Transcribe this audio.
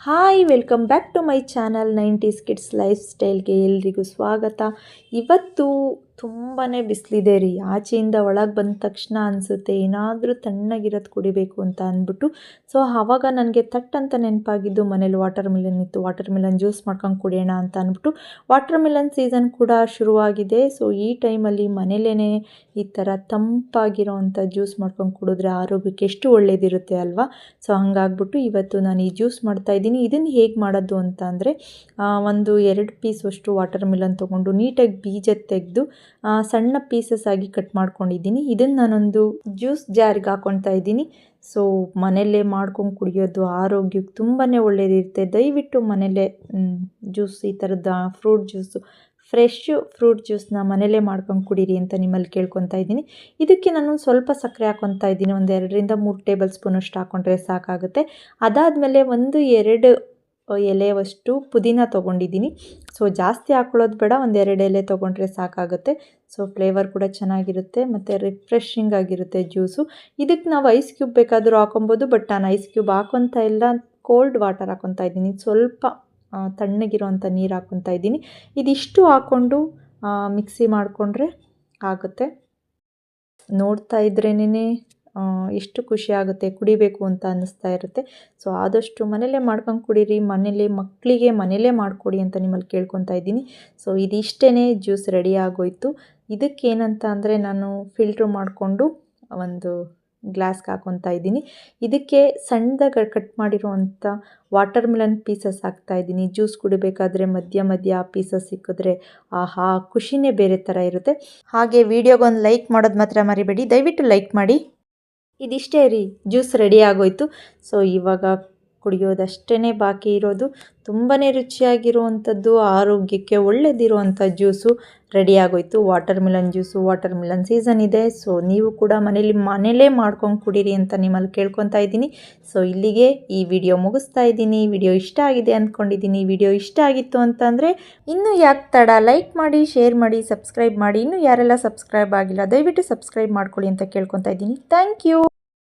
Hi welcome back to my channel nineties kids life ಸ್ಟೈಲ್ಗೆ ಎಲ್ರಿಗೂ ಸ್ವಾಗತ. ಇವತ್ತು ತುಂಬಾ ಬಿಸಿಲಿದೆ ರೀ. ಆಚೆಯಿಂದ ಒಳಗೆ ಬಂದ ತಕ್ಷಣ ಅನಿಸುತ್ತೆ, ಏನಾದರೂ ತಣ್ಣಗಿರೋದು ಕುಡಿಬೇಕು ಅಂತ ಅಂದ್ಬಿಟ್ಟು. ಸೊ ಆವಾಗ ನನಗೆ ತಟ್ ಅಂತ ನೆನಪಾಗಿದ್ದು ಮನೇಲಿ ವಾಟರ್ ಮಿಲನ್ ಇತ್ತು ವಾಟರ್ ಮಿಲನ್ ಜ್ಯೂಸ್ ಮಾಡ್ಕೊಂಡು ಕುಡಿಯೋಣ ಅಂತ ಅಂದ್ಬಿಟ್ಟು ವಾಟರ್ ಮಿಲನ್ ಸೀಸನ್ ಕೂಡ ಶುರುವಾಗಿದೆ. ಸೊ ಈ ಟೈಮಲ್ಲಿ ಮನೇಲೇ ಈ ಥರ ತಂಪಾಗಿರೋವಂಥ ಜ್ಯೂಸ್ ಮಾಡ್ಕೊಂಡು ಕುಡಿದ್ರೆ ಆರೋಗ್ಯಕ್ಕೆ ಎಷ್ಟು ಒಳ್ಳೇದಿರುತ್ತೆ ಅಲ್ವಾ? ಸೊ ಹಂಗಾಗ್ಬಿಟ್ಟು ಇವತ್ತು ನಾನು ಈ ಜ್ಯೂಸ್ ಮಾಡ್ತಾ ಇದ್ದೀನಿ. ಇದನ್ನು ಹೇಗೆ ಮಾಡೋದು ಅಂತ ಅಂದರೆ ಒಂದು ಎರಡು ಪೀಸ್ ಅಷ್ಟು ವಾಟರ್ ಮಿಲನ್ ತೊಗೊಂಡು ನೀಟಾಗಿ ಬೀಜ ತೆಗೆದು ಸಣ್ಣ ಪೀಸಸ್ ಆಗಿ ಕಟ್ ಮಾಡ್ಕೊಂಡಿದ್ದೀನಿ. ಇದನ್ನು ನಾನೊಂದು ಜ್ಯೂಸ್ ಜಾರಿಗೆ ಹಾಕ್ಕೊತಾ ಇದ್ದೀನಿ. ಸೊ ಮನೆಯಲ್ಲೇ ಮಾಡ್ಕೊಂಡು ಕುಡಿಯೋದು ಆರೋಗ್ಯಕ್ಕೆ ತುಂಬಾ ಒಳ್ಳೆಯದಿರುತ್ತೆ ದಯವಿಟ್ಟು ಮನೆಯಲ್ಲೇ ಜ್ಯೂಸ್ ಈ ಥರದ ಫ್ರೂಟ್ ಜ್ಯೂಸು ಫ್ರೆಶ್ ಫ್ರೂಟ್ ಜ್ಯೂಸ್ನ ಮನೆಯಲ್ಲೇ ಮಾಡ್ಕೊಂಡು ಕುಡೀರಿ ಅಂತ ನಿಮ್ಮಲ್ಲಿ ಕೇಳ್ಕೊತಾ ಇದ್ದೀನಿ. ಇದಕ್ಕೆ ನಾನು ಸ್ವಲ್ಪ ಸಕ್ಕರೆ ಹಾಕ್ಕೊತಾ ಇದ್ದೀನಿ. ಒಂದು ಎರಡರಿಂದ ಮೂರು ಟೇಬಲ್ ಸ್ಪೂನಷ್ಟು ಹಾಕ್ಕೊಂಡ್ರೆ ಸಾಕಾಗುತ್ತೆ. ಅದಾದಮೇಲೆ ಒಂದು ಎರಡು ಎಲೆಯವಷ್ಟು ಪುದೀನ ತೊಗೊಂಡಿದ್ದೀನಿ. ಸೊ ಜಾಸ್ತಿ ಹಾಕೊಳ್ಳೋದು ಬೇಡ, ಒಂದು ಎರಡು ಎಲೆ ತೊಗೊಂಡ್ರೆ ಸಾಕಾಗುತ್ತೆ. ಸೊ ಫ್ಲೇವರ್ ಕೂಡ ಚೆನ್ನಾಗಿರುತ್ತೆ, ಮತ್ತು ರಿಫ್ರೆಶಿಂಗ್ ಆಗಿರುತ್ತೆ ಜ್ಯೂಸು ಇದಕ್ಕೆ ನಾವು ಐಸ್ ಕ್ಯೂಬ್ ಬೇಕಾದರೂ ಹಾಕೊಬೋದು ಬಟ್ ನಾನು ಐಸ್ ಕ್ಯೂಬ್ ಹಾಕೊತಾ ಇಲ್ಲ ಕೋಲ್ಡ್ ವಾಟರ್ ಹಾಕೊತಾ ಇದ್ದೀನಿ. ಸ್ವಲ್ಪ ತಣ್ಣಗಿರುವಂಥ ನೀರು ಹಾಕೊತಾ ಇದ್ದೀನಿ. ಇದಿಷ್ಟು ಹಾಕ್ಕೊಂಡು ಮಿಕ್ಸಿ ಮಾಡಿಕೊಂಡ್ರೆ ಆಗುತ್ತೆ. ನೋಡ್ತಾ ಇದ್ರೇನೇ ಎಷ್ಟು ಖುಷಿ ಆಗುತ್ತೆ, ಕುಡಿಬೇಕು ಅಂತ ಅನ್ನಿಸ್ತಾ ಇರುತ್ತೆ. ಸೊ ಆದಷ್ಟು ಮನೇಲೇ ಮಾಡ್ಕೊಂಡು ಕುಡೀರಿ ಮನೇಲಿ ಮಕ್ಕಳಿಗೆ ಮನೇಲೇ ಮಾಡಿಕೊಡಿ ಅಂತ ನಿಮ್ಮಲ್ಲಿ ಕೇಳ್ಕೊತಾ ಇದ್ದೀನಿ. ಸೊ ಇದಿಷ್ಟೇ ಜ್ಯೂಸ್ ರೆಡಿ ಆಗೋಯ್ತು. ಇದಕ್ಕೇನಂತ ಅಂದರೆ ನಾನು ಫಿಲ್ಟ್ರ್ ಮಾಡಿಕೊಂಡು ಒಂದು ಗ್ಲಾಸ್ಗೆ ಹಾಕೊತಾ ಇದ್ದೀನಿ. ಇದಕ್ಕೆ ಸಣ್ಣದಾಗ ಕಟ್ ಮಾಡಿರುವಂಥ ವಾಟರ್ ಮಿಲನ್ ಪೀಸಸ್ ಹಾಕ್ತಾ ಇದ್ದೀನಿ. ಜ್ಯೂಸ್ ಕುಡಿಬೇಕಾದ್ರೆ ಮಧ್ಯ ಮಧ್ಯ ಆ ಪೀಸಸ್ ಸಿಕ್ಕಿದ್ರೆ ಆಹಾ, ಖುಷಿನೇ ಬೇರೆ ಥರ ಇರುತ್ತೆ. ಹಾಗೆ ವಿಡಿಯೋಗೊಂದು ಲೈಕ್ ಮಾಡೋದು ಮಾತ್ರ ಮರಿಬೇಡಿ. ದಯವಿಟ್ಟು ಲೈಕ್ ಮಾಡಿ. ಇದಿಷ್ಟೇ ರೀ, ಜ್ಯೂಸ್ ರೆಡಿ ಆಗೋಯ್ತು. ಸೊ ಇವಾಗ ಕುಡಿಯೋದಷ್ಟೇ ಬಾಕಿ ಇರೋದು. ತುಂಬಾ ರುಚಿಯಾಗಿರುವಂಥದ್ದು, ಆರೋಗ್ಯಕ್ಕೆ ಒಳ್ಳೆಯದಿರುವಂಥ ಜ್ಯೂಸು ರೆಡಿ ಆಗೋಯ್ತು. Watermelon juice watermelon season ಇದೆ. ಸೊ ನೀವು ಕೂಡ ಮನೇಲಿ, ಮನೇಲೇ ಮಾಡ್ಕೊಂಡು ಕುಡೀರಿ ಅಂತ ನಿಮ್ಮಲ್ಲಿ ಕೇಳ್ಕೊತಾ ಇದ್ದೀನಿ. ಸೊ ಇಲ್ಲಿಗೆ ಈ ವಿಡಿಯೋ ಮುಗಿಸ್ತಾ ಇದ್ದೀನಿ. ವಿಡಿಯೋ ಇಷ್ಟ ಆಗಿದೆ ಅಂದ್ಕೊಂಡಿದ್ದೀನಿ. ವಿಡಿಯೋ ಇಷ್ಟ ಆಗಿತ್ತು ಅಂತಂದರೆ, ಇನ್ನೂ ಯಾಕೆ ತಡ? ಲೈಕ್ ಮಾಡಿ ಶೇರ್ ಮಾಡಿ ಸಬ್ಸ್ಕ್ರೈಬ್ ಮಾಡಿ. ಇನ್ನೂ ಯಾರೆಲ್ಲ ಸಬ್ಸ್ಕ್ರೈಬ್ ಆಗಿಲ್ಲ, ದಯವಿಟ್ಟು ಸಬ್ಸ್ಕ್ರೈಬ್ ಮಾಡ್ಕೊಳ್ಳಿ ಅಂತ ಕೇಳ್ಕೊತಾ ಇದ್ದೀನಿ. Thank you